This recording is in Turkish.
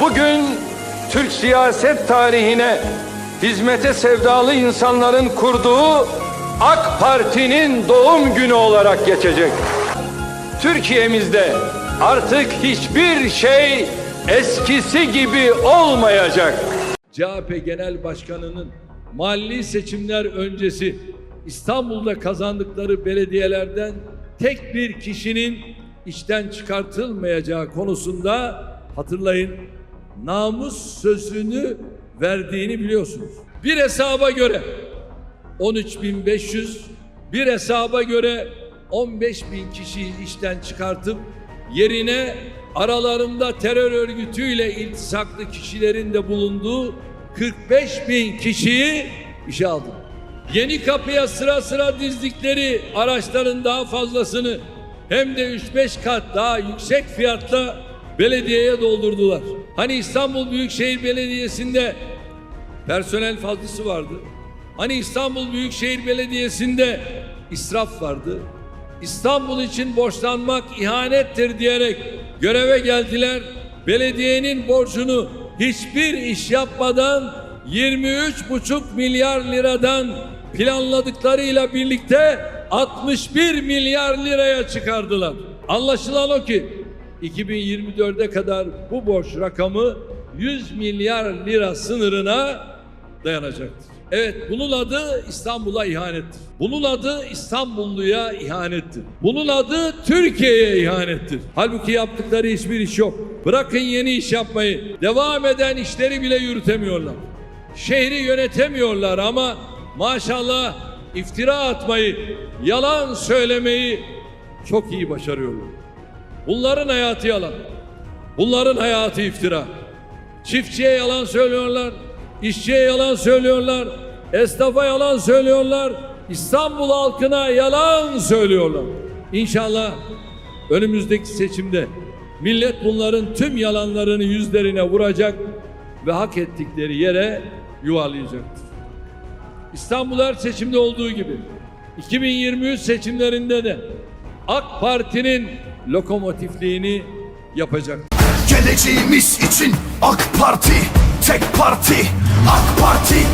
Bugün Türk siyaset tarihine hizmete sevdalı insanların kurduğu AK Parti'nin doğum günü olarak geçecek. Türkiye'mizde artık hiçbir şey eskisi gibi olmayacak. CHP Genel Başkanı'nın mahalli seçimler öncesi İstanbul'da kazandıkları belediyelerden tek bir kişinin işten çıkartılmayacağı konusunda hatırlayın namus sözünü verdiğini biliyorsunuz. Bir hesaba göre 13.500 bir hesaba göre 15 bin kişiyi işten çıkartıp yerine aralarında terör örgütüyle iltisaklı kişilerin de bulunduğu 45 bin kişiyi işe aldı. Yeni kapıya sıra sıra dizdikleri araçların daha fazlasını hem de 3-5 kat daha yüksek fiyatla belediyeye doldurdular. Hani İstanbul Büyükşehir Belediyesi'nde personel fazlası vardı. Hani İstanbul Büyükşehir Belediyesi'nde israf vardı. İstanbul için borçlanmak ihanettir diyerek göreve geldiler. Belediyenin borcunu hiçbir iş yapmadan 23,5 milyar liradan planladıklarıyla birlikte 61 milyar liraya çıkardılar. Anlaşılan o ki 2024'e kadar bu borç rakamı 100 milyar lira sınırına dayanacaktır. Evet bunun adı İstanbul'a ihanettir. Bunun adı İstanbulluya ihanettir. Bunun adı Türkiye'ye ihanettir. Halbuki yaptıkları hiçbir iş yok. Bırakın yeni iş yapmayı. Devam eden işleri bile yürütemiyorlar. Şehri yönetemiyorlar ama maşallah iftira atmayı, yalan söylemeyi çok iyi başarıyorlar. Bunların hayatı yalan. Bunların hayatı iftira. Çiftçiye yalan söylüyorlar, işçiye yalan söylüyorlar, esnafa yalan söylüyorlar, İstanbul halkına yalan söylüyorlar. İnşallah önümüzdeki seçimde millet bunların tüm yalanlarını yüzlerine vuracak ve hak ettikleri yere yuvarlayacaktır. İstanbul her seçimde olduğu gibi 2023 seçimlerinde de AK Parti'nin lokomotifliğini yapacak. Geleceğimiz için AK Parti Tek parti AK Parti